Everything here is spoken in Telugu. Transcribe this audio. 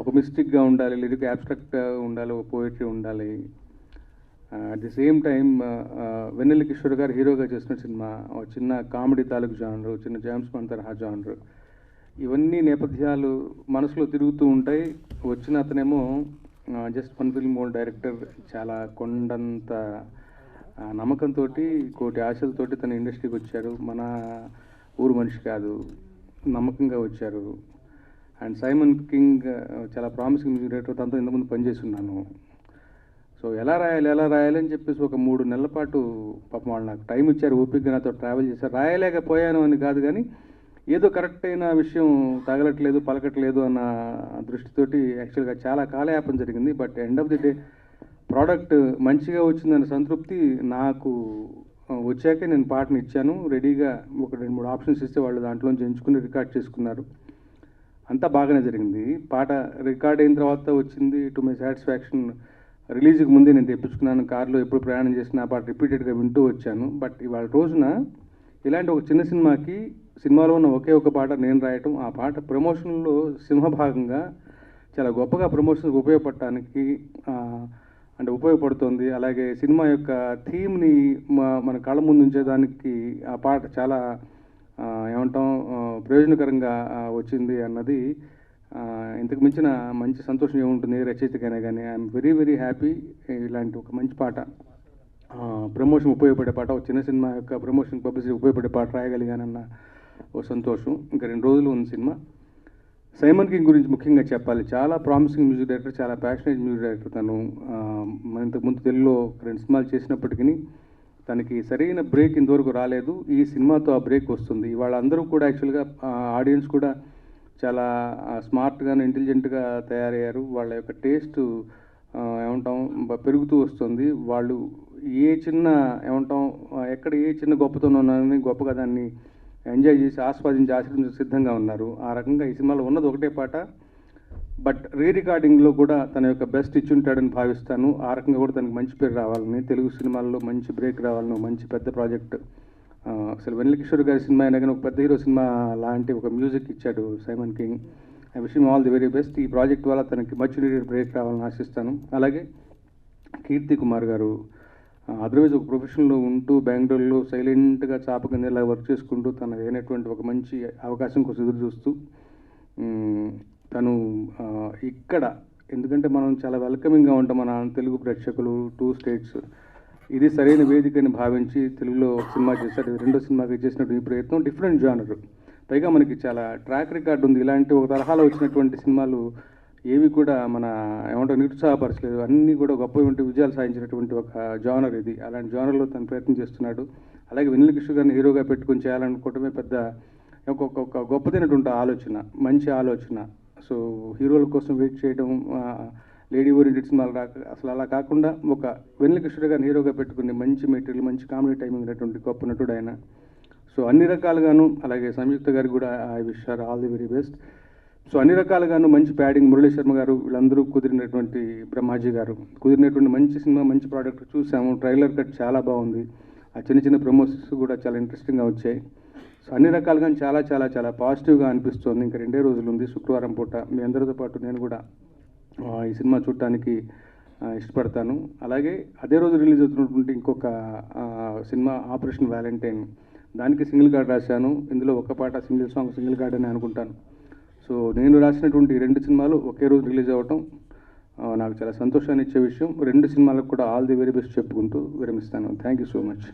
ఒక మిస్టిక్గా ఉండాలి లిరిక్ యాబ్స్ట్రాక్ట్గా ఉండాలి ఒక పోయిటరీ ఉండాలి. At the same time Vennela Kishore గారు హీరోగా చేసిన సినిమా ఒక చిన్న కామెడీ తాలూకు జానరు చిన్న జామ్స్ మన తరహా జానరు. ఇవన్నీ నేపథ్యాలు మనసులో తిరుగుతూ ఉంటాయి. వచ్చిన అతనేమో just one film old director చాలా కొండంత నమ్మకంతో కోటి ఆశలతోటి తన ఇండస్ట్రీకి వచ్చారు. మన ఊరు మనిషి కాదు నమ్మకంగా వచ్చారు. అండ్ సైమన్ కింగ్ చాలా ప్రామిసింగ్ మ్యూజిక్ డైరెక్టర్ తనతో ఇంతకుముందు పనిచేస్తున్నాను సో ఎలా రాయాలి ఎలా రాయాలి అని చెప్పేసి ఒక మూడు నెలల పాటు పాపం వాళ్ళు నాకు టైం ఇచ్చారు ఓపికగా నాతో ట్రావెల్ చేశారు. రాయలేకపోయాను అని కాదు కానీ ఏదో కరెక్ట్ అయిన విషయం తగలట్లేదు పలకట్లేదు అన్న దృష్టితోటి యాక్చువల్గా చాలా కాలయాపం జరిగింది. But end of the day product మంచిగా వచ్చిందన్న సంతృప్తి నాకు వచ్చాకే నేను పాటను ఇచ్చాను రెడీగా ఒక రెండు మూడు ఆప్షన్స్ ఇస్తే వాళ్ళు దాంట్లోంచి ఎంచుకుని రికార్డ్ చేసుకున్నారు. అంతా బాగానే జరిగింది. పాట రికార్డ్ అయిన తర్వాత వచ్చింది టు మై సాటిస్ఫాక్షన్ రిలీజ్కి ముందే నేను తెప్పించుకున్నాను. కార్లో ఎప్పుడు ప్రయాణం చేసినా ఆ పాట రిపీటెడ్గా వింటూ వచ్చాను. బట్ ఇవాళ రోజున ఇలాంటి ఒక చిన్న సినిమాకి సినిమాలో ఉన్న ఒకే ఒక పాట నేను రాయటం ఆ పాట ప్రమోషన్లో సింహభాగంగా చాలా గొప్పగా ప్రమోషన్కి ఉపయోగపడటానికి అంటే ఉపయోగపడుతుంది. అలాగే సినిమా యొక్క థీమ్ని మన కళ్ళ ముందు ఉంచేదానికి ఆ పాట చాలా ఏమంటాం ప్రయోజనకరంగా వచ్చింది అన్నది ఇంతకు మించిన మంచి సంతోషం ఏముంటుంది రచయితకైనా కానీ ఐఎమ్ వెరీ వెరీ హ్యాపీ ఇలాంటి ఒక మంచి పాట ప్రమోషన్ ఉపయోగపడే పాట ఒక చిన్న సినిమా యొక్క ప్రమోషన్ పబ్లిసిటీ ఉపయోగపడే పాట రాయగలిగానన్న ఓ సంతోషం. ఇంకా రెండు రోజులు ఉంది సినిమా. సైమన్ కింగ్ గురించి ముఖ్యంగా చెప్పాలి. చాలా ప్రామిసింగ్ మ్యూజిక్ డైరెక్టర్ చాలా ప్యాషనేట్ మ్యూజిక్ డైరెక్టర్ తను. మన ఇంతకుముందు తెలుగులో రెండు సినిమాలు చేసినప్పటికీ తనకి సరైన బ్రేక్ ఇంతవరకు రాలేదు. ఈ సినిమాతో ఆ బ్రేక్ వస్తుంది. ఇవాళ అందరూ కూడా యాక్చువల్గా ఆడియన్స్ కూడా చాలా స్మార్ట్గాను ఇంటెలిజెంట్గా తయారయ్యారు. వాళ్ళ యొక్క టేస్ట్ ఏమంటాం బ- పెరుగుతూ వస్తుంది. వాళ్ళు ఏ చిన్న ఏమంటాం ఎక్కడ ఏ చిన్న గొప్పతనం ఉన్నారని గొప్పగా దాన్ని ఎంజాయ్ చేసి ఆస్వాదించి ఆశ్రయించి సిద్ధంగా ఉన్నారు. ఆ రకంగా ఈ సినిమాలో ఉన్నది ఒకటే పాట. బట్ రీ రికార్డింగ్లో కూడా తన యొక్క బెస్ట్ ఇచ్చి ఉంటాడని భావిస్తాను. ఆ రకంగా కూడా తనకి మంచి పేరు రావాలని. తెలుగు సినిమాల్లో మంచి బ్రేక్ రావాలని మంచి పెద్ద ప్రాజెక్ట్. అసలు వెన్నెల కిషోర్ గారి సినిమా అయినా కానీ ఒక పెద్ద హీరో సినిమా లాంటి ఒక మ్యూజిక్ ఇచ్చాడు సైమన్ కింగ్. ఐ విషయం ఆల్ ది వెరీ బెస్ట్. ఈ ప్రాజెక్ట్ వల్ల తనకి మచ్ నీడెడ్ బ్రేక్ రావాలని ఆశిస్తాను. అలాగే కీర్తి కుమార్ గారు అదర్వైజ్ ఒక ప్రొఫెషన్లో ఉంటూ బెంగళూరులో సైలెంట్గా చాప కింద ఇలా వర్క్ చేసుకుంటూ తన అయినటువంటి ఒక మంచి అవకాశం కోసం ఎదురు చూస్తూ తను ఇక్కడ ఎందుకంటే మనం చాలా వెల్కమింగ్గా ఉంటాం మన తెలుగు ప్రేక్షకులు టూ స్టేట్స్ ఇది సరైన వేదికని భావించి తెలుగులో ఒక సినిమా చేశాడు రెండో సినిమాకి చేసినట్టు ఈ ప్రయత్నం డిఫరెంట్ జానర్ పైగా మనకి చాలా ట్రాక్ రికార్డ్ ఉంది. ఇలాంటి ఒక తరహాలో వచ్చినటువంటి సినిమాలు ఏవి కూడా మన ఏమంటారు నిరుత్సాహపరచలేదు. అన్నీ కూడా గొప్ప ఉంటే విజయాలు సాధించినటువంటి ఒక జానర్ ఇది. అలాంటి జానర్లో తను ప్రయత్నం చేస్తున్నాడు. అలాగే వెన్నెల కిషోర్ గారిని హీరోగా పెట్టుకొని చేయాలనుకోవటమే పెద్ద ఒక ఒక గొప్పదైనటువంటి ఆలోచన మంచి ఆలోచన. సో హీరోల కోసం వెయిట్ చేయడం లేడీ ఓరియంటెడ్ సినిమాలు రాక అసలు అలా కాకుండా ఒక వెన్నెల కిషోర్ గారిని హీరోగా పెట్టుకుని మంచి మెటీరియల్ మంచి కామెడీ టైమింగ్ ఉన్నటువంటి గొప్ప నటుడు ఆయన. సో అన్ని రకాలుగాను అలాగే సంయుక్త గారికి కూడా I wish her all the very best. So అన్ని రకాలుగాను మంచి ప్యాడింగ్ మురళీ శర్మ గారు వీళ్ళందరూ కుదిరినటువంటి బ్రహ్మాజీ గారు. కుదిరినటువంటి మంచి సినిమా మంచి ప్రోడక్ట్ చూసాము ట్రైలర్ కట్ చాలా బాగుంది. ఆ చిన్న చిన్న ప్రమోషన్స్ కూడా చాలా ఇంట్రెస్టింగ్గా వచ్చాయి. సో అన్ని రకాలుగా చాలా చాలా చాలా పాజిటివ్గా అనిపిస్తుంది. ఇంకా రెండే రోజులు ఉంది శుక్రవారం పూట. మీ అందరితో పాటు నేను కూడా ఈ సినిమా చూడటానికి ఇష్టపడతాను. అలాగే అదే రోజు రిలీజ్ అవుతున్నటువంటి ఇంకొక సినిమా ఆపరేషన్ వ్యాలంటైన్ దానికి సింగిల్ కార్డ్ రాశాను. ఇందులో ఒక పాట సింగిల్ సాంగ్ సింగిల్ కార్డ్ అని అనుకుంటాను. సో నేను రాసినటువంటి రెండు సినిమాలు ఒకే రోజు రిలీజ్ అవ్వటం నాకు చాలా సంతోషాన్ని ఇచ్చే విషయం. రెండు సినిమాలకు కూడా ఆల్ ది వెరీ బెస్ట్ చెప్పుకుంటూ విరమిస్తాను. Thank you so much